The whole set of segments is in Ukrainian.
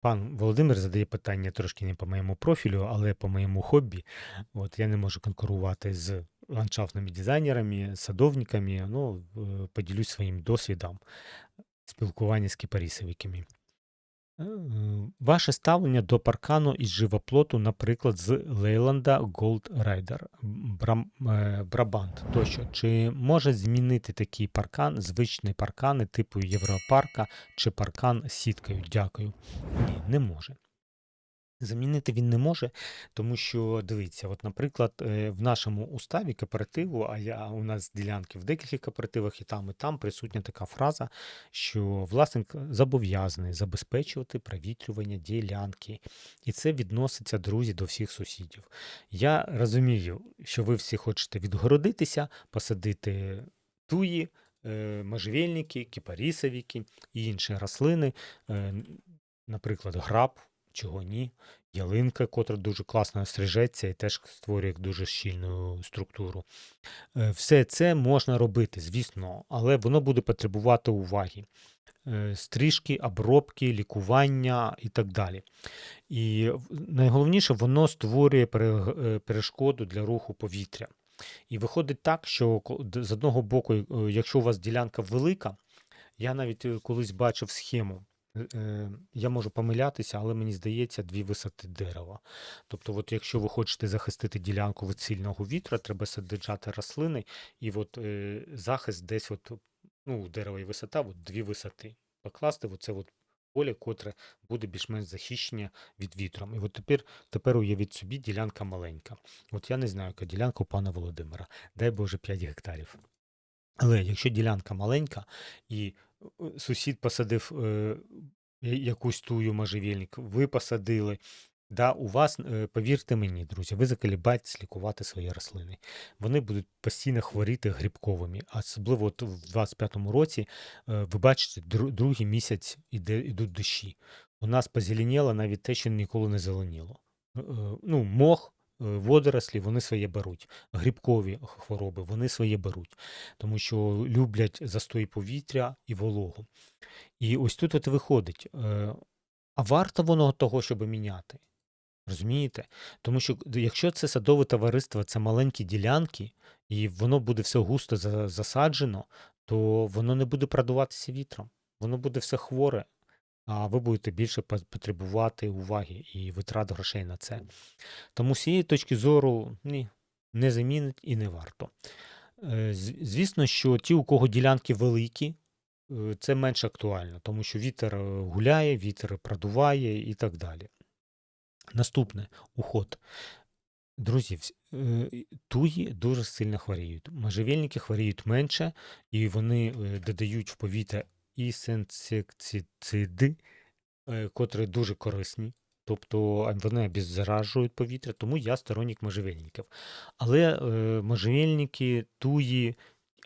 Пан Володимир задає питання трошки не по моєму профілю, але по моєму хобі. От я не можу конкурувати з ландшафтними дизайнерами, садовниками. Ну, е, поділюсь своїм досвідом спілкування з кипарисовиками. Е, Ваше ставлення до паркану із живоплоту, наприклад, з Лейланда Gold Rider, Брам, е, Брабант тощо. Чи може змінити такий паркан, звичні паркани типу Європарка чи паркан з сіткою? Дякую. Ні, не може. Замінити він не може, тому що дивіться, от, наприклад, е, в нашому уставі кооперативу, а я у нас ділянки в декількох кооперативах і там, і там присутня така фраза, що власник зобов'язаний забезпечувати провітрювання ділянки. І це відноситься, друзі, до всіх сусідів. Я розумію, що ви всі хочете відгородитися, посадити туї, е, можжевельники, кипарісовики і інші рослини, е, наприклад, граб. Чого ні? Ялинка, котра дуже класно стрижеться і теж створює дуже щільну структуру. Е, Все це можна робити, звісно, але воно буде потребувати уваги. Е, Стрижки, обробки, лікування і так далі. І найголовніше, воно створює е, перешкоду для руху повітря. І виходить так, що з одного боку, якщо у вас ділянка велика, я навіть колись бачив схему. Е, е, Я можу помилятися, але мені здається, дві висоти дерева. Тобто, от якщо ви хочете захистити ділянку від сильного вітра, треба саджати рослини, і от е, захист десь, от, ну, дерева і висота, от дві висоти. Покласти оце от поле, котре буде більш-менш захищення від вітром. І от тепер, тепер уявіть собі, ділянка маленька. От я не знаю, яка ділянка у пана Володимира. Дай Боже 5 гектарів. Але якщо ділянка маленька і сусід посадив е, якусь тую можжевельник, ви посадили, да, у вас, е, повірте мені, друзі, ви заколібаєтесь лікувати свої рослини. Вони будуть постійно хворіти грибковими. Особливо от в 25-му році, е, ви бачите, другий місяць іде, ідуть дощі. У нас позеленіло навіть те, що ніколи не зеленіло. Е, Ну, мох, водорослі, вони своє беруть. Грибкові хвороби, вони своє беруть тому що люблять застой повітря і вологу. І ось тут от виходить, е, а варто воно того, щоб міняти. Розумієте? Тому що якщо це садове товариство, це маленькі ділянки, і воно буде все густо засаджено, то воно не буде продуватися вітром. Воно буде все хворе, а ви будете більше потребувати уваги і витрат грошей на це. Тому з цієї точки зору ні, не замінить і не варто. Е, Звісно, що ті, у кого ділянки великі, е, це менш актуально, тому що вітер е, гуляє, вітер продуває і так далі. Наступне уход. Друзі, туї дуже сильно хворіють. Можжевельники хворіють менше, і вони додають в повітря і синсектициди, е, котрі дуже корисні. Тобто вони обеззаражують повітря, тому я сторонник можжевельників. Але е, можжевельники, туї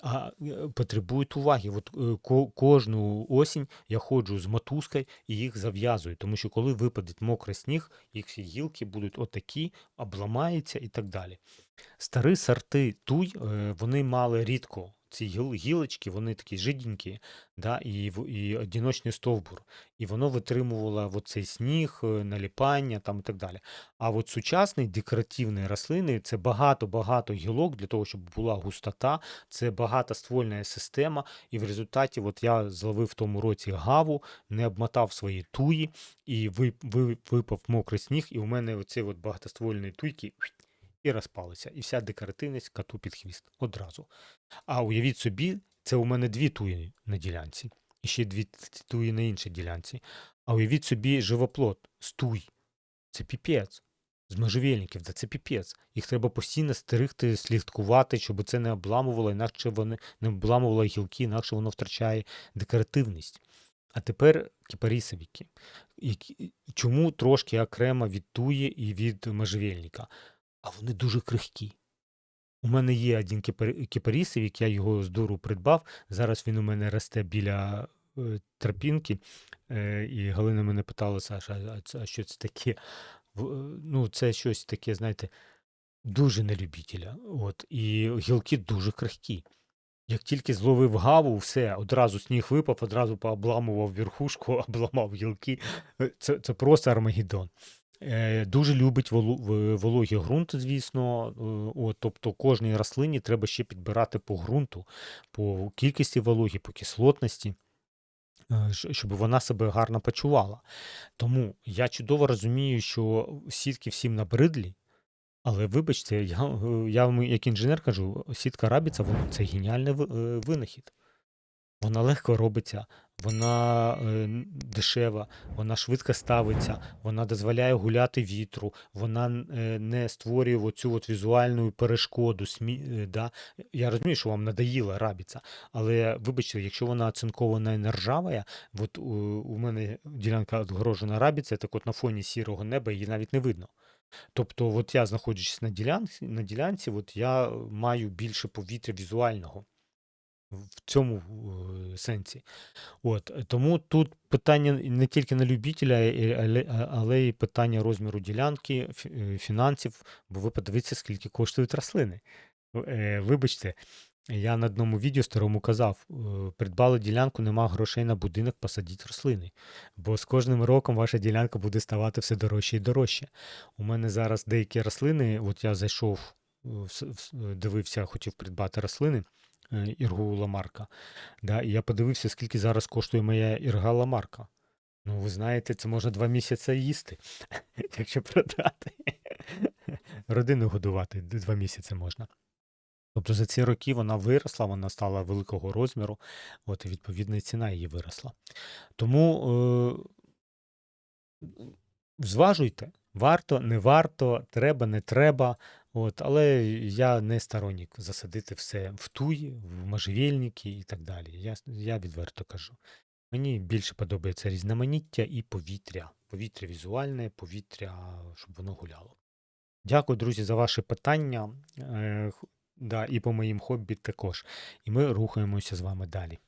а, е, потребують уваги. От е, ко- кожну осінь я ходжу з мотузкою і їх зав'язую, тому що коли випаде мокрий сніг, їх всі гілки будуть отакі, обламаються і так далі. Старі сорти туй, е, вони мали рідко. Ці гілочки, вони такі жиденькі, да, і, і одіночний стовбур. І воно витримувало цей сніг, е, наліпання там і так далі. А от сучасні декоративні рослини це багато-багато гілок для того, щоб була густота, це багатоствольна система. І в результаті, от я зловив в тому році гаву, не обмотав свої туї, і ви, ви, випав мокрий сніг, і у мене оці от багатоствольні туйки і розпалися. І вся декоративність коту під хвіст одразу. А уявіть собі, це у мене дві туї на ділянці, і ще дві туї на іншій ділянці. А уявіть собі живоплод з туй. Це піпець. З можжевельників, да це піпець. Їх треба постійно стерегти, слідкувати, щоб це не обламувало, інакше вони не обламувало гілки, інакше воно втрачає декоративність. А тепер кіпарісовики. Чому трошки окремо від туї і від можжевельника? А вони дуже крихкі. У мене є один кіпар- кіпарісовик, я його з дуру придбав. Зараз він у мене росте біля е, тропінки. Е, і Галина мене питала, Саша, а, а що це таке? Е, Ну, це щось таке, знаєте, дуже на. От, і гілки дуже крихкі. Як тільки зловив гаву, все, одразу сніг випав, одразу пообламував верхушку, обламав гілки. Е, Це, це просто Армагеддон. Е, Дуже любить вологий ґрунт, звісно. Е, От, тобто кожній рослині треба ще підбирати по ґрунту, по кількості вологі, по кислотності, е, щоб вона себе гарно почувала. Тому я чудово розумію, що сітки всім набридлі, але вибачте, я, я як інженер кажу, сітка рабіца вон- це геніальний винахід. Вона легко робиться, вона е, дешева, вона швидко ставиться, вона дозволяє гуляти вітру, вона е, не створює оцю от візуальну перешкоду. Смі, е, да? Я розумію, що вам надоїла рабіця, але вибачте, якщо вона оцинкована і не от у, у мене ділянка відгорожена рабіця, так от на фоні сірого неба її навіть не видно. Тобто, от я знаходжусь на ділянці, на ділянці, от я маю більше повітря візуального в цьому е, сенсі. От, тому тут питання не тільки на любителя, але, й питання розміру ділянки, е, фінансів, бо ви подивіться, скільки коштують рослини. Е, Вибачте, я на одному відео старому казав: придбали ділянку, нема грошей на будинок, посадіть рослини. Бо з кожним роком ваша ділянка буде ставати все дорожче і дорожче. У мене зараз деякі рослини, от я зайшов, дивився, хотів придбати рослини. Е, Іргу Ламарка. Да, і я подивився, скільки зараз коштує моя ірга Ламарка. Ну, ви знаєте, це можна два місяці їсти, якщо продати. Родину годувати два місяці можна. Тобто за ці роки вона виросла, вона стала великого розміру, от і відповідно і ціна її виросла. Тому е, зважуйте, варто, не варто, треба, не треба. От, але я не сторонник засадити все в туї, в можжевельники і так далі. Я, я відверто кажу. Мені більше подобається різноманіття і повітря. Повітря візуальне, повітря, щоб воно гуляло. Дякую, друзі, за ваші питання. Е, да, і по моїм хобі також. І ми рухаємося з вами далі.